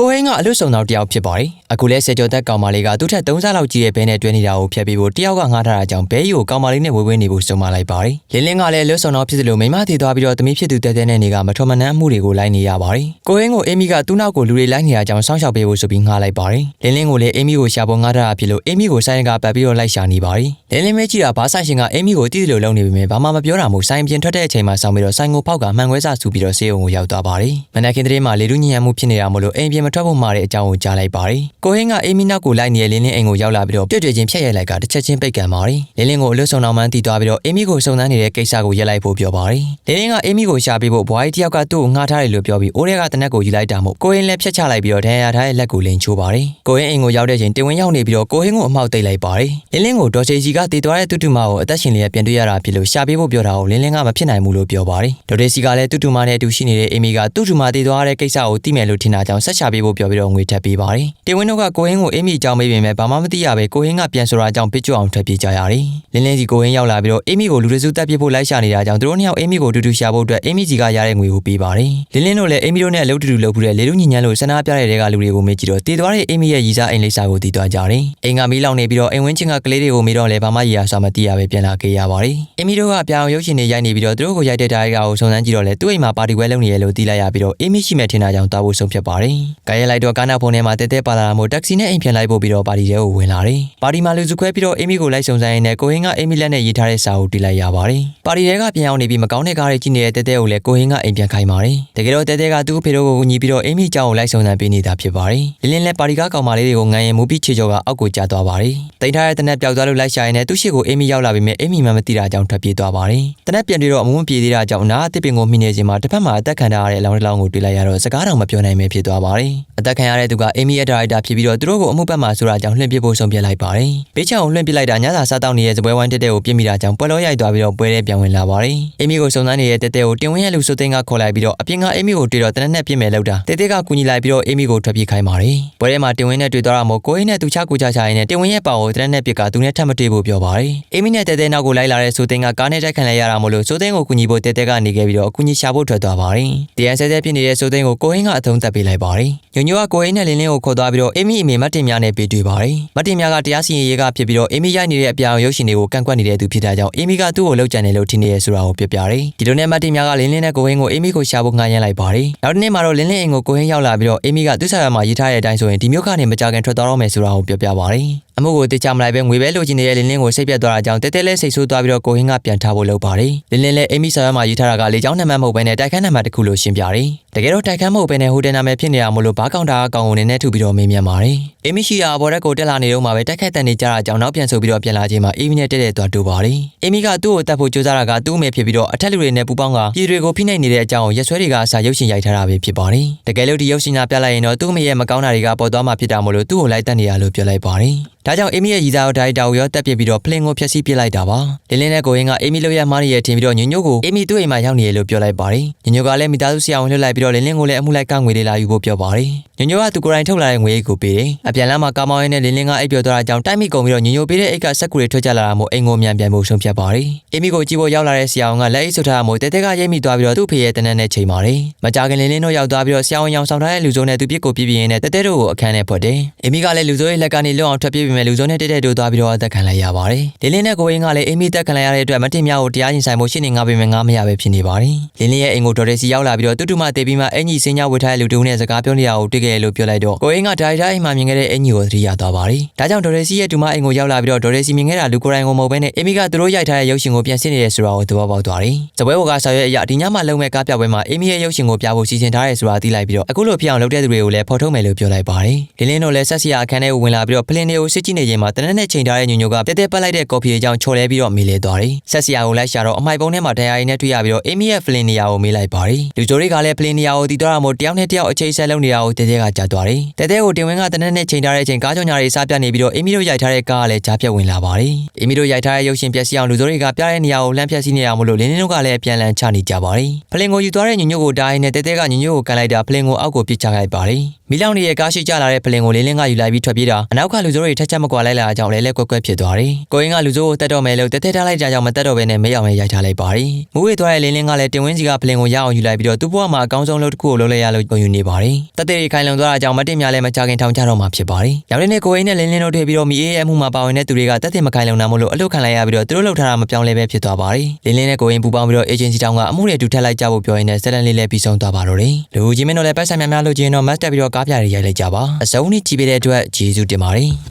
ကိုဟင်းကအလွတ်ဆုံတော်တယောက်ဖြစ်ပါတယ်အခုလဲစေကျော်သက်ကောင်မလေးကသူ့ထက်3ဆလောက်ကြီးရဲ့ဘဲနဲ့တွဲနေတာကိုဖျက်ပြီးဖို့တယောက်ကငားထားတာကြောင့်ဘဲကြီးကိုကောင်မလေးနဲ့ဝေးဝေးနေဖို့ဆုံးမလိုက်ပါတယ်လင်းလင်းကလည်းလွတ်ဆုံတော်ဖြစ်သလိုမိမတည်သွားပြီးတော့သမီးဖြစ်သူတဲတဲနဲ့နေကမထော်မနှမ်းအမှုတွေကိုလိုက်နေရပါတယ်ကိုဟင်းကိုအေမီကသူ့နောက်ကိုလူတွေလိုက်နေတာကြောင့်စောင့်ရှောက်ပေးဖို့ဆိုပြီးငားလိုက်ပါတယ်လင်းလင်းကိုလည်းအေမီကိုရှာဖို့ငားထားတာဖြစ်လို့အေမီကိုဆိုင်ကပတ်ပြီးတော့လိုက်ရှာနေပါတယ်လင်းလင်းမဲကြီးကဘာဆိုင်ရှင်ကအေမီကိုတည်တယ်လို့လုပ်နေပေမဲ့ဘာမှမပြောတာမို့ဆိုင်ပြင်ထွက်တဲ့အချိန်မှာဆောင်းပြီးတော့ဆိုင်ကိုဖောက်ကမှန်ခွဲစာဆူပြီးတော့ဆေးရုံကိုရောက်သွားပါတယ်မနက်ခင်းတည်းမှာလေလူညံ့မှုဖြစ်နေတာမို့လို့အိမ်ပြင်မထွက်ဖို့မှာတဲ့အကြောင်းကိုကြားလိုက်ပါတယ်ကိုဟင်းကအေမီနောက်ကိုလိုက်နေတဲ့လင်းလင်းအိမ်ကိုရောက်လာပြီးတော့ပြည့်ပြည့်ချင်းဖြတ်ရိုက်လိုက်ကတစ်ချက်ချင်းပိတ်ကန်ပါတယ်လင်းလင်းကိုအလွတ်ဆုံတော်မှန်းတည်သွားပြီးတော့အေမီကိုစုံစမ်းနေတဲ့ကိစ္စကိုရက်လိုက်ဖို့ပြောပါတယ်လင်းလင်းကအေမီကိုရှာပေးဖို့ဘွားကြီးတယောက်ကသူ့ကိုငှားထားတယ်လို့ပြောပြီးအိုးထဲကတနက်ကိုယူလိုက်တာမို့ကိုဟင်းလည်းဖြတ်ချလိုက်ပြီးတော့ဒဏ်ရာထားတဲ့လက်ကိုလင်ချိုးပါတယ်ကိုဟင်းအိမ်ကိုရောက်တဲ့ချိန်တင်ဝင်းရောက်နေပြီးတော့ကိုဟင်းကိုအမှောက်သိပ်လိုက်ပါတယ်လင်းလင်းကိုဒေါ်ချေကြီးကတည်သွားတဲ့တူတူမကိုအသက်ရှင်လျက်ပြန်တွေ့ရတာဖြစ်လို့ရှာပေးဖို့ပြောတာကိုလင်းလင်းကမဖြစ်နိုင်ဘူးလို့ပြောပါတယ်ဒေါ်ဒေစီကလည်းတူတူမနဲ့အတူရှိနေတဲ့အေမီကတူတူမတည်သွားတဲ့ကိစ္စကိုသိမယ်လို့ထင်တာကြောင့်ဆက်ရှာပေးဖို့ပြောပြီးတော့ငွေထပ်ပေးပါတယ်တင်ဝင်းတို့ကကိုဟင်းကိုအေမီအကြောင်းမေးပေမဲ့ဘာမှမသိရပဲကိုဟင်းကပြန်ဆိုတာကြောင့်ပြစ်ကြွအောင်ထွက်ပြေးကြရတယ်လင်းလင်းစီကိုဟင်းရောက်လာပြီးတော့အေမီကိုလူတွေစုတက်ပြစ်ဖို့လိုက်ရှာနေတာကြောင့်သူတို့နှစ်ယောက်အေမီကိုတူတူရှာဖို့အတွက်အေမီကြီးကရတဲ့ငွေကိုပေးပါတယ်လင်းလင်းတို့လည်းအေမီတို့နဲ့အလုပ်တူတူလုပ်ဖူးတဲ့လေလူညဉ့်ညမ်းလို့ဆန္ဒပြတဲ့တွေကလူတွေကိုမေးကြည့်တော့တည်သွားတဲ့အေမီရဲ့ရီစားအိမ်လိပ်စာကိုတည်သွားကြတယ်အိမ်ကမီးလောင်နေပြီးတော့အိမ်ဝင်းချင်းကကလေးတွေကိုမေးတော့လည်းဘာမှရီရစွာမသိရပဲပြန်လာခဲ့ရပါတယ်အေမီတို့ကပြောင်ရုပ်ရှင်တွေရိုက်နေပြီးတော့သူတို့ကိုရိုက်တဲ့ဒါရိုက်တာကိုစုံစမ်းကြည့်တော့လေသူ့အိမ်မှာပါတီဝဲလုပ်နေရလို့သိလိုက်ရပြီးတော့အေမီရှိမဲ့ထင်တာကြောင့်တာဖို့ဆုံးဖြတ်ပါတယ်။ကာရဲလိုက်တော့ကားနာဖုန်းထဲမှာတဲတဲပါလာတာမို့တက္ကစီနဲ့အိမ်ပြန်လိုက်ဖို့ပြီးတော့ပါတီထဲကိုဝင်လာတယ်။ပါတီမှာလူစုခွဲပြီးတော့အေမီကိုလိုက်စုံစမ်းရင်းနဲ့ကိုဟင်းကအေမီလက်နဲ့ရေးထားတဲ့စာကိုတီးလိုက်ရပါတယ်။ပါတီထဲကပြန်အောင်နေပြီးမကောင်းတဲ့ကားတွေကြီးနေတဲ့တဲတဲကိုလည်းကိုဟင်းကအိမ်ပြန်ခိုင်းပါတယ်။တကယ်တော့တဲတဲကသူ့အဖေတို့ကိုညီပြီးတော့အေမီကြောင်းကိုလိုက်စုံစမ်းပေးနေတာဖြစ်ပါတယ်။လင်းလင်းလည်းပါတီကကောင်မလေးတွေကိုငံရင်မူပြီးချေကျော်ကအောက်ကိုကျသွားပါတယ်။တိန်ထားတဲ့တနက်ပျောက်သွားလို့လိုက်ရှာရင်းနဲ့သူ့ရှိကိုအေမီရောက်လာပြီးမြဲအေမီမှမသိတာကြောင့်ထွက်ပြေးသွားပါတယ်။တနက်ပြန်ပြီးတော့အမုန်းပြေးသေးတာကြောင့်နားအစ်ပင်ကိုမိနေခြင်းမှာတစ်ဖက်မှာအသက်ခံထားရတဲ့အလောင်းတစ်လောင်းကိုတွေ့လိုက်ရတော့စကားတော်မပြောနိုင်ပဲဖြစ်သွားပါတယ်။အသက်ခံရတဲ့သူကအေမီရဲ့ဒါရိုက်တာဖြစ်ပြီးတော့သူတို့ကိုအမှုပတ်မှာဆိုတာကြောင့်လှင့်ပစ်ဖို့ဆုံးဖြတ်လိုက်ပါတယ်။ဘေးချောင်ကိုလှင့်ပစ်လိုက်တာညစာစားတောက်နေတဲ့စပွဲဝိုင်းတက်တဲ့ကိုပြစ်မိတာကြောင့်ပွဲလောရိုက်သွားပြီးတော့ပွဲထဲပြန်ဝင်လာပါတယ်။အေမီကိုစုံစမ်းနေတဲ့တက်တဲ့ကိုတင်ဝင်းရဲ့လူဆိုသိန်းကခေါ်လိုက်ပြီးတော့အပြင်ကအေမီကိုတွေ့တော့တနက်နဲ့ပြစ်မယ်လို့တာတက်တဲ့ကကူညီလိုက်ပြီးတော့အေမီကိုထွက်ပြေးခိုင်းပါတယ်။ပွဲထဲမှာတင်ဝင်းနဲ့တွေ့သွားတာမို့ကိုအင်းနဲ့သူချကူချချရင်းနဲ့တင်ဝင်းရဲ့ပါကိုတနက်နဲ့ပြစ်ကသူနဲ့ထပ်မတွေ့ဖို့ပြောပါတယ်။အေမီနဲ့တက်တဲ့နောက်ကိုလိုက်လာတဲ့ဆိုသိန်းကကားနဲ့တိုက်ခံလိုက်ရတာမို့လို့ဆိုသိန်းကိုကူညီဖို့တက်တဲ့ကနေခဲ့ပြီးတော့အကူညီရှာဖို့ထွက်သွားပါတယ်။တရားဆဲဆဲဖြစ်နေတဲ့ဆိုသိန်းကိုကိုအင်းကအထုံးသက်ပေးလိုက်ပါတယ်။ညညကကိုအင်းနဲ့လင်းလင်းကိုခေါ်သွားပြီးတော့အေမီအမေမတ်တင်များနဲ့ပေးတွေ့ပါတယ်။မတ်တင်များကတရားစီရင်ရေးကဖြစ်ပြီးတော့အေမီရိုက်နေတဲ့အပြောင်ရုပ်ရှင်တွေကိုကန့်ကွက်နေတဲ့သူဖြစ်တာကြောင့်အေမီကသူ့ကိုလှုပ်ကြံတယ်လို့ထင်နေရဆိုတာကိုပြောပြတယ်။ဒီလိုနဲ့မတ်တင်များကလင်းလင်းနဲ့ကိုအင်းကိုအေမီကိုရှာဖို့ငှားရမ်းလိုက်ပါတယ်။နောက်တစ်နေ့မှာတော့လင်းလင်းအိမ်ကိုကိုအင်းရောက်လာပြီးတော့အေမီကသူ့ဆရာမှာရေးထားတဲ့အတိုင်းဆိုရင်ဒီမျိုးကနေမကြခင်ထွက်သွားတော့မယ်ဆိုတာကိုပြောပြပါတယ်။ အမှုကိုတေချာမလိုက်ပဲငွေပဲလိုချင်နေတဲ့လင်းလင်းကိုစိတ်ပြတ်သွားတာကြောင့်တဲတဲလဲစိတ်ဆိုးသွားပြီးတော့ကိုဟင်းကပြန်ထားဖို့လုပ်ပါတယ်။လင်းလင်းလည်းအိမ်မီဆာရမှာရေးထားတာကလေချောင်းနံပါတ်မဟုတ်ဘဲနဲ့တိုက်ခန်းနံပါတ်တစ်ခုလို့ရှင်းပြတယ်။တကယ်တော့တိုက်ခန်းမဟုတ်ဘဲနဲ့ဟိုတယ်နာမည်ဖြစ်နေတာမို့လို့ဘာကောင်တာအကောင်ကိုနည်းနည်းထုပြီးတော့မေးမြန်းပါတယ်။အိမ်မီရှိရာအပေါ်ရက်ကိုတက်လာနေတော့မှပဲတိုက်ခတ်တန်နေကြတာကြောင့်နောက်ပြန်ဆိုပြီးတော့ပြန်လာခြင်းမှာအိမ်မီနဲ့တက်တဲ့သွားတူပါတယ်။အိမ်မီကသူ့ကိုတတ်ဖို့ကြိုးစားတာကသူ့အမေဖြစ်ပြီးတော့အထက်လူတွေနဲ့ပူပေါင်းကပြည်တွေကိုဖိနှိပ်နေတဲ့အကြောင်းကိုရက်ဆွဲတွေကအစာရုပ်ရှင်ရိုက်ထားတာပဲဖြစ်ပါတယ်။တကယ်လို့ဒီရုပ်ရှင်ကပြလိုက်ရင်တော့သူ့အမေရဲ့မကောင်းတာတွေကပေါ်သွားမှဖြစ်တာမို့လို့သူ့ကိုလိုက်တက်နေရလို့ပြောလိုက်ပါတယ်။ဒါကြောင့်အေမီရဲ့ရီစာကိုဒါရိုက်တာကိုရောတက်ပြစ်ပြီးတော့ဖလင်ကိုဖျက်ဆီးပစ်လိုက်တာပါလင်းလင်းနဲ့ကိုရင်းကအေမီလိုရမားနေရဲ့ထင်ပြီးတော့ညညို့ကိုအေမီသူ့အိမ်မှာရောက်နေရလို့ပြောလိုက်ပါတယ်ညညို့ကလည်းမိသားစုဆရာဝန်လွှတ်လိုက်ပြီးတော့လင်းလင်းကိုလည်းအမှုလိုက်ကငွေလေးလာယူဖို့ပြောပါတယ် ညညို့ကသူကိုယ်တိုင်ထုတ်လာတဲ့ငွေကိုပေးတယ်အပြန်လမ်းမှာကာမောင်းရင်းနဲ့လင်းလင်းကအိပ်ပျော်သွားတာကြောင့်တိုက်မိကုန်ပြီးတော့ညညို့ပေးတဲ့အိတ်ကစက်ကူတွေထွက်ကြလာတာမို့အိမ်ကိုမြန်ပြန်ဖို့ဆုံးဖြတ်ပါတယ်အေမီကိုကြည့်ဖို့ရောက်လာတဲ့ဆရာဝန်ကလက်အိတ်ဆုပ်ထားတာမို့တဲတဲကရိပ်မိသွားပြီးတော့သူ့ဖေရဲ့တနက်နဲ့ချိန်ပါတယ်မကြခင်လင်းလင်းတို့ရောက်သွားပြီးတော့ဆရာဝန်ရောင်ဆောင်ထားတဲ့လူစုံနဲ့သူပြစ်ကိုပြပြရင်းနဲ့တဲတဲတို့ကိုအခန်းထဲဖွက်တယ်အေမီကလည်းလူစုံရဲ့လက်ကနေလွတ်အောင်ထွက်ပြေးပြီးမဲ့လူစုံနဲ့တဲတဲတို့သွားပြီးတော့အသက်ခံလိုက်ရပါတယ်။လင်းလင်းနဲ့ကိုအင်းကလည်းအိမ်မီတက်ခံလိုက်ရတဲ့အတွက်မတင်များကိုတရားရင်ဆိုင်မှုရှင်းနေငါပေမဲ့ငါမရပဲဖြစ်နေပါတယ်။လင်းလင်းရဲ့အိမ်ကိုဒေါ်ရဲစီရောက်လာပြီးတော့တူတူမတေးပြီးမှအင်ကြီးစင်းညာဝတ်ထားတဲ့လူတူနဲ့စကားပြောနေတာကိုတွေ့ခဲ့ရလို့ပြောလိုက်တော့ကိုအင်းကဒါရိုက်တာအိမ်မှာမြင်ခဲ့တဲ့အင်ကြီးကိုသတိရသွားပါတယ်။ဒါကြောင့်ဒေါ်ရဲစီရဲ့တူမအိမ်ကိုရောက်လာပြီးတော့ဒေါ်ရဲစီမြင်ခဲ့တာလူကိုယ်တိုင်ကိုမဟုတ်ဘဲနဲ့အမီကသူတို့ရိုက်ထားတဲ့ရုပ်ရှင်ကိုပြန်ဆင်းနေတယ်ဆိုတာကိုသဘောပေါက်သွားတယ်။ဇပွဲဘောကဆော်ရဲအရာဒီညမှာလုံမဲ့ကားပြပွဲမှာအမီရဲ့ရုပ်ရှင်ကိုပြဖို့စီစဉ်ထားတယ်ဆိုတာသိလိုက်ပြီးတော့အခုလိုဖြစ်အောင်လုပ်တဲ့သူတွေကိုလည်းဖော်ထုတ်မယ်လို့ပြောလိုက်ပါတယ်။လင်းလင်းတို့လည်းဆက်စီယာအခန်းထဲကိုဝင်လာပြီးတော့ဖလင်တွေကိုစစ်ကြည့်နေချိန်မှာတနက်နဲ့ချိန်ထားတဲ့ညညိုကတဲတဲပတ်လိုက်တဲ့ကော်ဖီအကြောင်းချော်လဲပြီးတော့မေးလေသွားတယ်။ဆက်စီယာကိုလိုက်ရှာတော့အမိုက်ပုံးထဲမှာဒဏ်ရာရည်နဲ့တွေ့ရပြီးတော့အေမီရဲ့ဖလင်နေရာကိုမေးလိုက်ပါတယ်။လူချိုတွေကလည်းဖလင်နေရာကိုတီးသွားတာမို့တယောက်နဲ့တယောက်အချိန်ဆက်လုပ်နေတာကိုတဲတဲကကြားသွားတယ်။တဲတဲကိုတင်ဝင်းကတနက်နဲ့ချိန်ထားတဲ့အချိန်ကားကြောင်ညာတွေစားပြနေပြီးတော့အေမီတို့ရိုက်ထားတဲ့ကားကလည်းကြားပြတ်ဝင်လာပါတယ်။အေမီတို့ရိုက်ထားတဲ့ရုပ်ရှင်ပျက်စီးအောင်လူချိုတွေကပြတဲ့နေရာကိုလှမ်းဖြတ်စီးနေတာမို့လို့လင်းလင်းတို့ကလည်းပြန်လည်ချနေကြပါတယ်။ဖလင်ကိုယူသွားတဲ့ညညို့ကိုဒါအိနဲ့တဲတဲကညညို့ကိုကန်လိုက်တာဖလင်ကိုအောက်ကိုပစ်ချလိုက်ပါတယ်။ မီလောင်နေရဲ့ကားရှိကျလာတဲ့ဖလင်ကိုလင်းလင်းကယူလိုက်ပြီးထွက်ပြေးတာအနောက်ကလူစိုးတွေထက်ချက်မကွာလိုက်လာကြောင်းလဲလဲကွက်ကွက်ဖြစ်သွားတယ်ကိုင်းကလူစိုးကိုတက်တော့မယ်လို့တက်တက်ထားလိုက်ကြကြောင်းမတက်တော့ဘဲနဲ့မဲအောင်မဲရိုက်ထားလိုက်ပါတယ်မူးဝေသွားတဲ့လင်းလင်းကလည်းတင်ဝင်းစီကဖလင်ကိုရအောင်ယူလိုက်ပြီးတော့သူ့ဘဝမှာအကောင်းဆုံးလုပ်တစ်ခုကိုလုပ်လိုက်ရလို့ပုံယူနေပါတယ်တက်တဲ့ခိုင်လုံသွားတာကြောင့်မတင်များလဲမကြခင်ထောင်ချတော့မှာဖြစ်ပါတယ်ရောင်လေးနဲ့ကိုင်းနဲ့လင်းလင်းတို့တွေ့ပြီးတော့မီအေးအမှုမှာပါဝင်တဲ့သူတွေကတက်တဲ့မခိုင်လုံနိုင်မို့လို့အလုတ်ခံလိုက်ရပြီးတော့သူတို့လှုပ်ထားတာမပြောင်းလဲပဲဖြစ်သွားပါတယ်လင်းလင်းနဲ့ကိုင်းပူပေါင်းပြီးတော့ agency တောင်းကအမှုတွေအတူထက်လိုက်ကြဖို့ပြောရင်းနဲ့ဇက်လန်လေးလည်းပြီးဆုံးသွားပါတော့တယ်လူကြီးမင်းတို့လည်းပတ်ဆိုင်များများလို့ချင်းတော့ master ပြီးတော့ကားပြတွေရိုက်လိုက်ကြပါအစုံနဲ့ကြည့်ပေးတဲ့အတွက်ကျေးဇူးတင်ပါတယ်